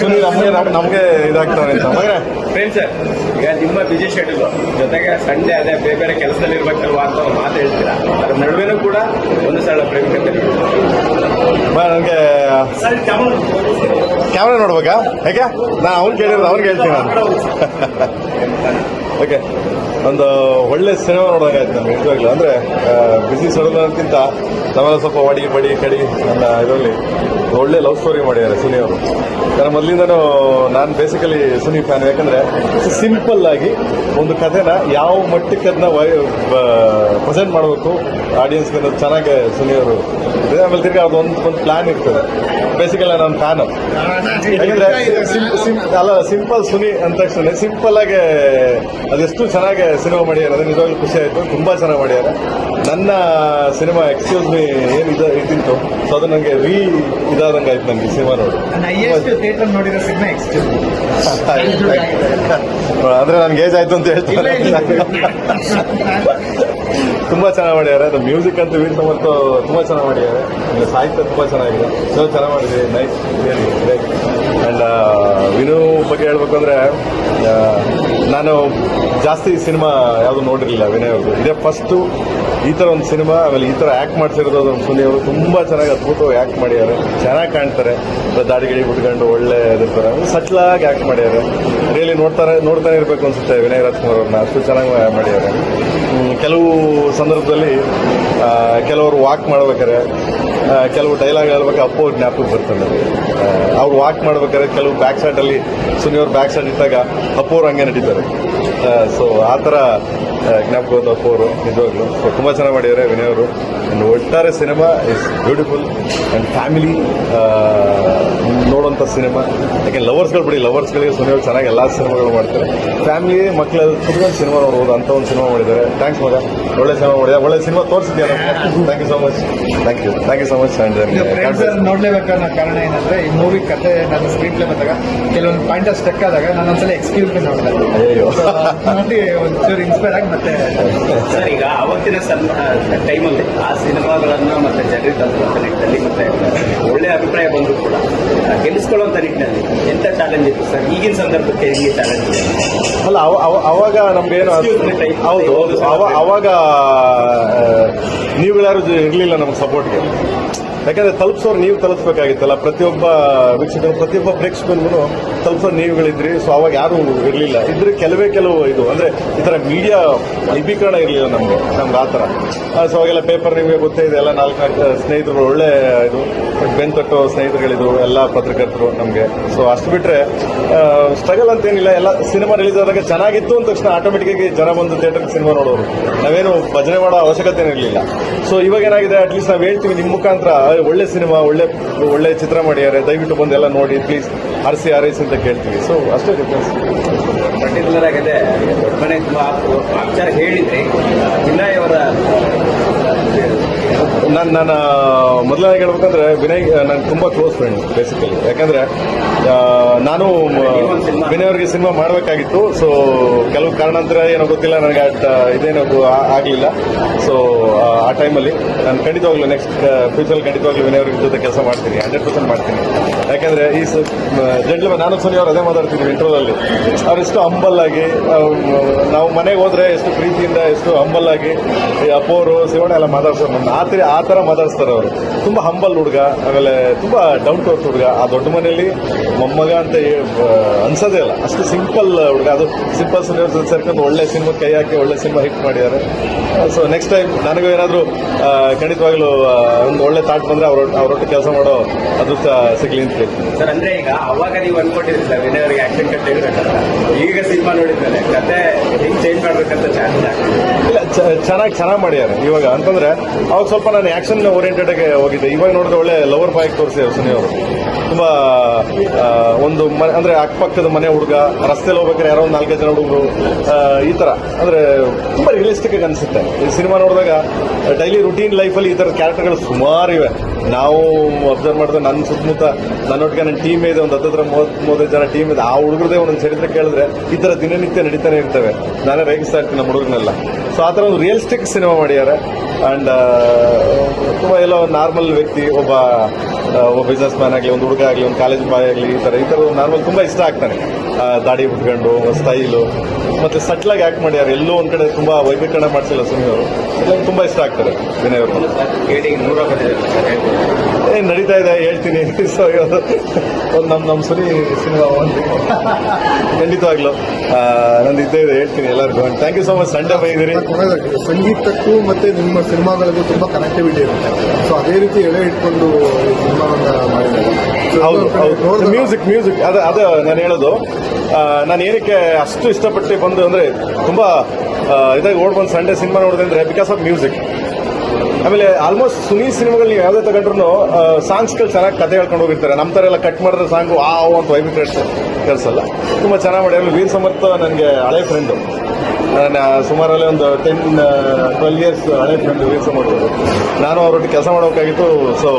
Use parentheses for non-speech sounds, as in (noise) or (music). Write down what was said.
ಸುನೀಲ್ ನಮಗೆ ನಮಗೆ ಇದಾಗ್ತವೆ ಅಂತ. ಮಗನೇ. ಫ್ರೆಂಡ್ಸ್ ಈಗ ನಿಮ್ಮ ಬಿಜಿ ಶೆಡ್ಯೂಲ್ ಜೊತೆಗೆ ಸಂಡೆ ಅದೇ ಬೇರೆ ಬೇರೆ ಕೆಲಸದಲ್ಲಿ ಇರ್ಬೇಕಲ್ವಾ ಅಂತ ಒಂದು ಮಾತು ಹೇಳ್ತೀರಾ? ಅದ್ರ ನಡುವೆನೂ ಕೂಡ ಒಂದು ಸರಳ ಪ್ರೇಮಿಕ ನನಗೆ ಕ್ಯಾಮ್ರಾ ನೋಡ್ಬೇಕಾ? ಹೇಗೆ ನಾ ಅವ್ನು ಕೇಳಿರೋದು ಅವ್ರಿಗೆ ಹೇಳ್ತೀನಿ ನಾನು. (laughs) ಓಕೆ ಒಂದು ಒಳ್ಳೆ ಸಿನಿಮಾ ನೋಡೋದಾಯ್ತು ನಮ್ಗೆ ನಿಜವಾಗ್ಲೂ. ಅಂದರೆ ಬಿಸಿ ಸಡೋದಕ್ಕಿಂತ ನಾವೆಲ್ಲ ಸ್ವಲ್ಪ ಒಡಿ ಬಡಿ ಕಡಿ ನನ್ನ ಇದರಲ್ಲಿ ಒಳ್ಳೆ ಲವ್ ಸ್ಟೋರಿ ಮಾಡಿದ್ದಾರೆ ಸುನಿ ಅವರು. ಯಾಕಂದ್ರೆ ಮೊದಲಿಂದನೂ ನಾನು ಬೇಸಿಕಲಿ ಸುನಿ ಫ್ಯಾನ್ ಯಾಕಂದ್ರೆ ಸಿಂಪಲ್ ಆಗಿ ಒಂದು ಕಥೆನ ಯಾವ ಮಟ್ಟಕ್ಕೆ ಅದನ್ನ ಪ್ರೆಸೆಂಟ್ ಮಾಡಬೇಕು ಆಡಿಯನ್ಸ್ಗೆ ಅನ್ನೋದು ಚೆನ್ನಾಗಿ ಸುನಿ ಅವರು ಆಮೇಲೆ ತಿರ್ಗಿ ಅದು ಒಂದು ಪ್ಲ್ಯಾನ್ ಇರ್ತದೆ. ಬೇಸಿಕಲಿ ನಾನು ಫ್ಯಾನ್ ಯಾಕಂದ್ರೆ ಅಲ್ಲ ಸಿಂಪಲ್ ಸುನಿ ಅಂದ ತಕ್ಷಣ ಸಿಂಪಲ್ ಆಗಿ ಅದೆಷ್ಟು ಚೆನ್ನಾಗಿ ಸಿನಿಮಾ ಮಾಡ್ಯಾರ ನಿಜವಾಗ್ಲೂ ಖುಷಿ ಆಯಿತು. ತುಂಬಾ ಚೆನ್ನಾಗಿ ಮಾಡ್ಯಾರ ನನ್ನ ಸಿನಿಮಾ ಎಕ್ಸ್ಕ್ಯೂಸ್ ಮೀ ಏನು ಇದು ಇದ್ದಿತ್ತು? ಸೊ ಅದು ನನಗೆ ರೀ ಇದಾದಂಗೆ ಆಯ್ತು ನನಗೆ ಸಿನಿಮಾ ನೋಡಿ ಥಿಯೇಟರ್ ನೋಡಿರೋ ಸಿನಿಮಾ ಎಕ್ಸ್ಟ್ ಅಂದ್ರೆ ನನ್ಗೆ ಏಜ್ ಆಯ್ತು ಅಂತ ಹೇಳ್ತಾರೆ. ತುಂಬಾ ಚೆನ್ನಾಗಿ ಮಾಡಿದ್ದಾರೆ. ಅದು ಮ್ಯೂಸಿಕ್ ಅಂತ ವೀರ್ ಸಮರ್ಥ ತುಂಬಾ ಚೆನ್ನಾಗಿ ಮಾಡಿದ್ದಾರೆ. ಸಾಹಿತ್ಯ ತುಂಬಾ ಚೆನ್ನಾಗಿದೆ. ಸೊ ಚೆನ್ನಾಗಿ ಮಾಡಿದ್ರಿ ನೈಸ್ ಗ್ರೇಟ್ ಅಂಡ್ ವಿನು ಬಗ್ಗೆ ಹೇಳ್ಬೇಕು ಅಂದ್ರೆ ನಾನು ಜಾಸ್ತಿ ಸಿನಿಮಾ ಯಾವುದು ನೋಡಿರಲಿಲ್ಲ ವಿನಯ್ ಅವರು ಇದೇ ಫಸ್ಟು ಈ ಥರ ಒಂದು ಸಿನಿಮಾ ಆಮೇಲೆ ಈ ಥರ ಆ್ಯಕ್ಟ್ ಮಾಡ್ತಿರೋದು ಸುನಿ ಅವರು ತುಂಬಾ ಚೆನ್ನಾಗಿ ಅದ್ಭುತವಾಗಿ ಆ್ಯಕ್ಟ್ ಮಾಡ್ಯಾರೆ. ಚೆನ್ನಾಗಿ ಕಾಣ್ತಾರೆ. ದಾಡಿಗಿಡಿ ಬಿಟ್ಕೊಂಡು ಒಳ್ಳೆ ಇರ್ತಾರೆ. ಸಟ್ಲಾಗಿ ಆ್ಯಕ್ಟ್ ಮಾಡ್ಯಾರೆ. ರಿಯಲಿ ನೋಡ್ತಾರೆ ನೋಡ್ತಾನೆ ಇರಬೇಕು ಅನ್ಸುತ್ತೆ ವಿನಯ್ ರಾಜ್ಕುಮಾರ್ ಅವ್ರನ್ನ ಅಷ್ಟು ಚೆನ್ನಾಗಿ ಹ್ಮ್, ಕೆಲವು ಸಂದರ್ಭದಲ್ಲಿ ಕೆಲವರು ವಾಕ್ ಮಾಡ್ಬೇಕಾರೆ ಕೆಲವು ಡೈಲಾಗ್ ಹೇಳ್ಬೇಕು ಅಪ್ಪು ಅವ್ರ ಜ್ಞಾಪಕ ಬರ್ತಾರೆ ಅವ್ರು ವಾಕ್ ಮಾಡ್ಬೇಕಾದ್ರೆ ಕೆಲವು ಬ್ಯಾಕ್ ಸೈಡ್ ಅಲ್ಲಿ ಸುನಿ ಬ್ಯಾಕ್ ಸೈಡ್ ಇದ್ದಾಗ ಅಪ್ಪು ಅವ್ರು ಹಂಗೆ ನಡೀತಾರೆ. ಸೊ ಆ ಥರ ಜ್ಞಾಪಕ ಬಂತು ಅಪ್ಪು ಅವರು ನಿಜವಾಗ್ಲು ಸೊ ತುಂಬ ಚೆನ್ನಾಗಿ ಮಾಡಿದ್ದಾರೆ ವಿನಯ್ ಅವರು. ಅಂಡ್ ಒಟ್ಟಾರೆ cinema is beautiful and family ನೋಡುವಂಥ ಸಿನಿಮಾ. ಯಾಕೆ ಲವರ್ಸ್ಗಳು ಬಿಡಿ ಲವರ್ಸ್ಗಳಿಗೆ ಸುನಿ ಅವ್ರು ಚೆನ್ನಾಗಿ ಎಲ್ಲ ಸಿನಿಮಾಗಳು ಮಾಡ್ತಾರೆ. ಫ್ಯಾಮಿಲಿ ಮಕ್ಕಳ ಕುತ್ಕೊಂಡು ಸಿನಿಮಾ ನೋಡ್ಬೋದು ಅಂತ ಒಂದು ಸಿನಿಮಾ ಮಾಡಿದ್ದಾರೆ. ಥ್ಯಾಂಕ್ಸ್ ಮಗ. ಒಳ್ಳೆ ಸಿನಿಮಾ ಮಾಡಿದ್ದಾರೆ ಒಳ್ಳೆ cinema ತೋರಿಸಿದ್ಯಾ? Thank you so much thank you thank you so much and ನೋಡ್ಲೇಬೇಕನ್ನೋ ಕಾರಣ ಏನಂದ್ರೆ ಈ ಮೂವಿ ಕತೆ ನನ್ನ ಸ್ಕ್ರೀನ್ ಪ್ಲೇ ಬಂದಾಗ ಕೆಲವೊಂದು ಪಾಯಿಂಟ್ ಸ್ಟಕ್ ಆದಾಗ ನಾನು ಒಂದ್ಸಲ ಎಕ್ಸ್ಕ್ಯೂಸ್ ನೋಡಿದೆ. ಅಯ್ಯೋ ನೋಡಿ ಒಂಚೂರು ಇನ್ಸ್ಪೈರ್ ಆಗಿ ಮತ್ತೆ ಸರ್ ಈಗ ಅವತ್ತಿನ ಟೈಮಲ್ಲಿ ಆ ಸಿನಿಮಾಗಳನ್ನ ಮತ್ತೆ ಜನರಿಗೆ ತಲುಪುವಂತ ನಿಟ್ಟಿನಲ್ಲಿ ಮತ್ತೆ ಒಳ್ಳೆ ಅಭಿಪ್ರಾಯ ಬಂದ್ರು ಕೂಡ. ಗೆಲ್ಲಿಸ್ಕೊಳ್ಳುವಂತ ನಿಟ್ಟಿನಲ್ಲಿ ಎಂತ ಚಾಲೆಂಜ್ ಇತ್ತು ಸರ್? ಈಗಿನ ಸಂದರ್ಭಕ್ಕೆ ಹೆಂಗೆ ಚಾಲೆಂಜ್ ಇದೆ? ಅಲ್ಲ ಅವ- ಅವ- ಅವಾಗ ನಮ್ಗೇನು. ಹೌದು ಹೌದು ಅವ- ಅವಾಗ ಇರಲಿಲ್ಲ ಇರ್ಲಿಲ್ಲ ನಮ್ಗೆ ಸಪೋರ್ಟ್ಗೆ ಯಾಕಂದ್ರೆ ತಲುಪಿಸೋರು ನೀವು ತಲುಪಿಸ್ಬೇಕಾಗಿತ್ತಲ್ಲ. ಪ್ರತಿಯೊಬ್ಬ ವೀಕ್ಷಕರು, ಪ್ರತಿಯೊಬ್ಬ ಪ್ರೇಕ್ಷಕನಿಗೂ ತಲುಪಿಸೋ ನೀವುಗಳಿದ್ರಿ. ಸೊ ಅವಾಗ ಯಾರು ಇರಲಿಲ್ಲ. ಇದ್ರೆ ಕೆಲವೇ ಕೆಲವು ಇದು, ಅಂದ್ರೆ ಈ ತರ ಮೀಡಿಯಾ ಲಿಪೀಕರಣ ಇರಲಿಲ್ಲ ನಮ್ಗೆ ನಮ್ಗೆ ಆ ಥರ ಸೊ ಅವಾಗೆಲ್ಲ ಪೇಪರ್ ನಿಮಗೆ ಗೊತ್ತೇ ಇದೆ, ಎಲ್ಲ ನಾಲ್ಕು ಸ್ನೇಹಿತರು ಒಳ್ಳೆ ಇದು, ಬೆನ್ ತಟ್ಟೋ ಸ್ನೇಹಿತರುಗಳಿದ್ರು, ಎಲ್ಲ ಪತ್ರಕರ್ತರು ನಮಗೆ. ಸೊ ಅಷ್ಟು ಬಿಟ್ರೆ ಸ್ಟ್ರಗಲ್ ಅಂತೇನಿಲ್ಲ. ಎಲ್ಲ ಸಿನಿಮಾ ರಿಲೀಸ್ ಆದಾಗ ಚೆನ್ನಾಗಿತ್ತು ಅಂದ ತಕ್ಷಣ ಆಟೋಮೆಟಿಕ್ ಆಗಿ ಜನ ಬಂದು ಥಿಯೇಟರ್ ಸಿನಿಮಾ ನೋಡೋರು. ನಾವೇನು ಭಜನೆ ಮಾಡೋ ಅವಶ್ಯಕತೆ ಇರಲಿಲ್ಲ. ಸೊ ಇವಾಗ ಏನಾಗಿದೆ ಅಟ್ಲೀಸ್ಟ್ ನಾವು ಹೇಳ್ತೀವಿ, ನಿಮ್ಮ ಮುಖಾಂತರ "ಅಯ್ಯ್, ಒಳ್ಳೆ ಸಿನಿಮಾ ಒಳ್ಳೆ ಒಳ್ಳೆ ಚಿತ್ರ ಮಾಡಿದ್ದಾರೆ. ದಯವಿಟ್ಟು ಬಂದು ಎಲ್ಲ ನೋಡಿ ಪ್ಲೀಸ್ ಹರಿಸಿ ಅರಸಿ ಅಂತ ಕೇಳ್ತೀವಿ. ಸೊ ಅಷ್ಟೇ ಡಿಫ್ರೆನ್ಸ್ ಪರ್ಟಿಕ್ಯುಲರ್ ಆಗಿದೆ ಮನೆ ತುಂಬಾ ಹೇಳಿದ್ರಿ. ನಾನು ನಾನು ಮೊದಲನೇ ಹೇಳ್ಬೇಕಂದ್ರೆ ವಿನಯ್ ನನ್ನ ತುಂಬ ಕ್ಲೋಸ್ ಫ್ರೆಂಡ್ ಬೇಸಿಕಲಿ ಯಾಕಂದ್ರೆ ನಾನು ವಿನಯ್ ಅವರಿಗೆ ಸಿನಿಮಾ ಮಾಡಬೇಕಾಗಿತ್ತು ಸೊ ಕೆಲವು ಕಾರಣಾಂತರ ಏನೋ ಗೊತ್ತಿಲ್ಲ, ನನಗೆ ಇದೇನೋ ಆಗಲಿಲ್ಲ. ಸೊ ಆ ಟೈಮಲ್ಲಿ ನಾನು ಖಂಡಿತವಾಗ್ಲೂ ನೆಕ್ಸ್ಟ್ ಫ್ಯೂಚರ್ ಖಂಡಿತವಾಗ್ಲೂ ವಿನಯ್ ಅವ್ರ ಜೊತೆ ಕೆಲಸ ಮಾಡ್ತೀನಿ ಹಂಡ್ರೆಡ್ ಪರ್ಸೆಂಟ್ ಮಾಡ್ತೀನಿ. ಯಾಕಂದ್ರೆ ಈ ಜಡ್ಲ ನಾನು ಸೊನಿ ಅವ್ರು ಅದೇ ಮಾತಾಡ್ತಿದ್ವಿ ಇಂಟ್ರೋದಲ್ಲಿ ಅವ್ರು ಎಷ್ಟು ಆಗಿ ನಾವು ಮನೆಗೆ ಹೋದ್ರೆ ಎಷ್ಟು ಪ್ರೀತಿಯಿಂದ, ಎಷ್ಟು ಹಂಬಲ್ಲಾಗಿ ಆಗಿ ಅಪ್ಪೋರು ಶಿವಣ್ಣ ಎಲ್ಲ ಮಾತಾಡ್ಸೋ ನಾನು ಆ ತರ ಮಾತಾಡಿಸ್ತಾರೆ ಅವರು. ತುಂಬಾ ಹಂಬಲ್ ಹುಡುಗ ಆಮೇಲೆ ತುಂಬಾ ಡೌನ್ ಟು ಅರ್ತ್ ಹುಡುಗ. ಆ ದೊಡ್ಡ ಮನೆಯಲ್ಲಿ ಮೊಮ್ಮಗ ಅಂತ ಅನ್ಸೋದೇ ಇಲ್ಲ. ಅಷ್ಟು ಸಿಂಪಲ್ ಹುಡುಗ. ಅದು ಸಿಂಪಲ್ ಸಿನಿಮಾ ಸೇರ್ಕೊಂಡು ಒಳ್ಳೆ ಸಿನಿಮಾ ಕೈ ಹಾಕಿ ಒಳ್ಳೆ ಸಿನಿಮಾ ಹಿಟ್ ಮಾಡಿದ್ದಾರೆ. ಸೊ ನೆಕ್ಸ್ಟ್ ಟೈಮ್ ನನಗೂ ಏನಾದರೂ ಖಂಡಿತವಾಗ್ಲೂ ಒಂದು ಒಳ್ಳೆ ಥಾಟ್ ಬಂದ್ರೆ ಅವ್ರ ಅವರೊಟ್ಟು ಕೆಲಸ ಮಾಡೋ ಅದು ಸಿಗ್ಲಿ ಅಂತ ಹೇಳ್ತೀನಿ. ಸರ್ ಅಂದ್ರೆ ಈಗ ಅವಾಗ ನೀವು ಅನ್ಕೊಂಡಿರಲಿಲ್ಲ ವಿನಯ್ ಅವರಿಗೆ ಆಕ್ಷನ್ ಕಟ್ ಈಗ ಸಿನಿಮಾ ನೋಡಿದ್ಮೇಲೆ ಕತೆ ಹೆಂಗ್ ಚೇಂಜ್ ಮಾಡ್ಬೇಕಂತ ಚಾನ್ಸ್ ಇಲ್ಲ ಚೆನ್ನಾಗಿ ಚೆನ್ನಾಗಿ ಮಾಡ್ಯಾರ ಇವಾಗ ಅಂತಂದ್ರೆ ಅವಾಗ ಸ್ವಲ್ಪ ನಾನು ಆಕ್ಷನ್ ಓರಿಯೆಂಟೆಡ್ ಆಗಿ ಹೋಗಿದ್ದೆ ಇವಾಗ ನೋಡಿದ್ರೆ ಒಳ್ಳೆ ಲವರ್ ಬಾಯ್ ತೋರಿಸಿ ಸುನಿ ಅವರು ತುಂಬಾ ಒಂದು ಮನೆ ಅಂದ್ರೆ ಅಕ್ಕಪಕ್ಕದ ಮನೆ ಹುಡುಗ, ರಸ್ತೆಲಿ ಹೋಗ್ಬೇಕಾದ್ರೆ ಯಾರೋ ಒಂದು ನಾಲ್ಕೈದು ಜನ ಹುಡುಗರು ಈ ತರ. ಅಂದ್ರೆ ತುಂಬಾ ರಿಯಲಿಸ್ಟಿಕ್ ಆಗಿ ಅನ್ಸುತ್ತೆ. ಈ ಸಿನಿಮಾ ನೋಡಿದಾಗ ಡೈಲಿ ರುಟೀನ್ ಲೈಫಲ್ಲಿ ಈ ಥರದ ಕ್ಯಾರೆಕ್ಟರ್ಗಳು ಸುಮಾರು ಇವೆ. ನಾವು ಅಬ್ಸರ್ವ್ ಮಾಡಿದ್ರೆ ನನ್ನ ಸುತ್ತಮುತ್ತ ನನ್ನೊಟ್ಟಿಗೆ ನನ್ನ ಟೀಮ್ ಇದೆ, ಒಂದು ಹತ್ತತ್ರ ಮೂವತ್ ಮೂವತ್ತೈದು ಜನ ಟೀಮ್ ಇದೆ. ಆ ಹುಡುಗರದೇ ಒಂದೊಂದು ಚರಿತ್ರೆ ಕೇಳಿದ್ರೆ ಈ ಥರ ದಿನನಿತ್ಯ ನಡೀತಾನೆ ಇರ್ತವೆ. ನಾನೇ ರೇಗಿಸ್ತಾ ಇರ್ತೀನಿ ನಮ್ಮ ಹುಡುಗನೆಲ್ಲ. ಸೊ ಆ ಥರ ಒಂದು ರಿಯಲಿಸ್ಟಿಕ್ ಸಿನಿಮಾ ಮಾಡಿದ್ದಾರೆ. ಅಂಡ್ ತುಂಬ ಎಲ್ಲ ನಾರ್ಮಲ್ ವ್ಯಕ್ತಿ, ಒಬ್ಬ ಒಬ್ಬ ಬಿಸ್ನೆಸ್ ಮ್ಯಾನ್ ಆಗಲಿ, ಒಂದು ಹುಡುಗ ಆಗಲಿ, ಒಂದು ಕಾಲೇಜ್ ಬಾಯ್ ಆಗಲಿ, ಈ ಥರ ಈ ಥರ ನಾರ್ಮಲ್ ತುಂಬ ಇಷ್ಟ ಆಗ್ತಾನೆ. ದಾಡಿ ಬಿಟ್ಕೊಂಡು ಸ್ಟೈಲು ಮತ್ತು ಸಟ್ಲಾಗಿ ಆ್ಯಕ್ಟ್ ಮಾಡ್ಯಾರ ಎಲ್ಲೋ ಒಂದು ಕಡೆ ತುಂಬ ವೈಭೀಕರಣ ಮಾಡಿಸಿಲ್ಲ ಸುಮ್ಮನೆ ಅವರು. ತುಂಬ ಇಷ್ಟ ಆಗ್ತಾರೆ ವಿನಯ್ ಅವರು ಏನ್ ನಡೀತಾ ಇದೆ? ಹೇಳ್ತೀನಿ. (laughs) ಸೊ ಒಂದು ನಮ್ಮ ನಮ್ಮ ಸರಿ ಸಿನಿಮಾ ಒಂದು ಖಂಡಿತವಾಗ್ಲು. ನಂದು ಇದ್ದೇ ಇದೆ. ಹೇಳ್ತೀನಿ ಎಲ್ಲರಿಗೂ. Thank you so much Sunday ಬೈದಿರಿ ಸಂಗೀತಕ್ಕೂ ಮತ್ತೆ ನಿಮ್ಮ ಸಿನಿಮಾಗಳಿಗೂ ತುಂಬಾ ಕನೆಕ್ಟಿವಿಟಿ ಇರುತ್ತೆ. ಸೊ ಅದೇ ರೀತಿ ಎಳೆ ಇಟ್ಕೊಂಡು ಸಿನಿಮಾವನ್ನ ಮಾಡಿದ್ದಾರೆ. ಹೌದು ಹೌದು. ಮ್ಯೂಸಿಕ್ ಮ್ಯೂಸಿಕ್ ಅದೇ ಅದೇ ನಾನು ಹೇಳೋದು. ನಾನು ಏನಕ್ಕೆ ಅಷ್ಟು ಇಷ್ಟಪಟ್ಟು ಬಂದು ಅಂದರೆ ತುಂಬ ಇದಾಗಿ ಓಡ್ ಬಂದು ಸಂಡೇ ಸಿನಿಮಾ ನೋಡಿದೆ ಅಂದರೆ ಬಿಕಾಸ್ ಆಫ್ ಮ್ಯೂಸಿಕ್ ಆಮೇಲೆ ಆಲ್ಮೋಸ್ಟ್ ಸುನೀಲ್ ಸಿನಿಮಾಗಳು ನೀವು ಯಾವುದೇ ತಗೊಂಡ್ರು ಸಾಂಗ್ಸ್ಗಳು ಚೆನ್ನಾಗಿ ಕತೆ ಹೇಳ್ಕೊಂಡು ಹೋಗಿರ್ತಾರೆ. ನಮ್ಮ ಥರ ಎಲ್ಲ ಕಟ್ ಮಾಡಿದ್ರೆ ಸಾಂಗು ಆ ಅಂತ ವೈಬ್ರೇಟ್ಸ್ ಕಳಿಸಲ್ಲ ತುಂಬ ಚೆನ್ನಾಗಿ ಮಾಡಿ ವೀರ್ ಸಮರ್ಥ ನನಗೆ ಹಳೆ ಫ್ರೆಂಡು ನಾನು ಸುಮಾರಲ್ಲಿ ಒಂದು ಟೆನ್ ಟ್ವೆಲ್ ಇಯರ್ಸ್ ಹಳೆ ಫ್ರೆಂಡ್ ವೀರ್ ಸಮರ್ಥ. ನಾನು ಅವರೊಟ್ಟಿಗೆ ಕೆಲಸ ಮಾಡೋಕ್ಕಾಗಿತ್ತು ಸೊ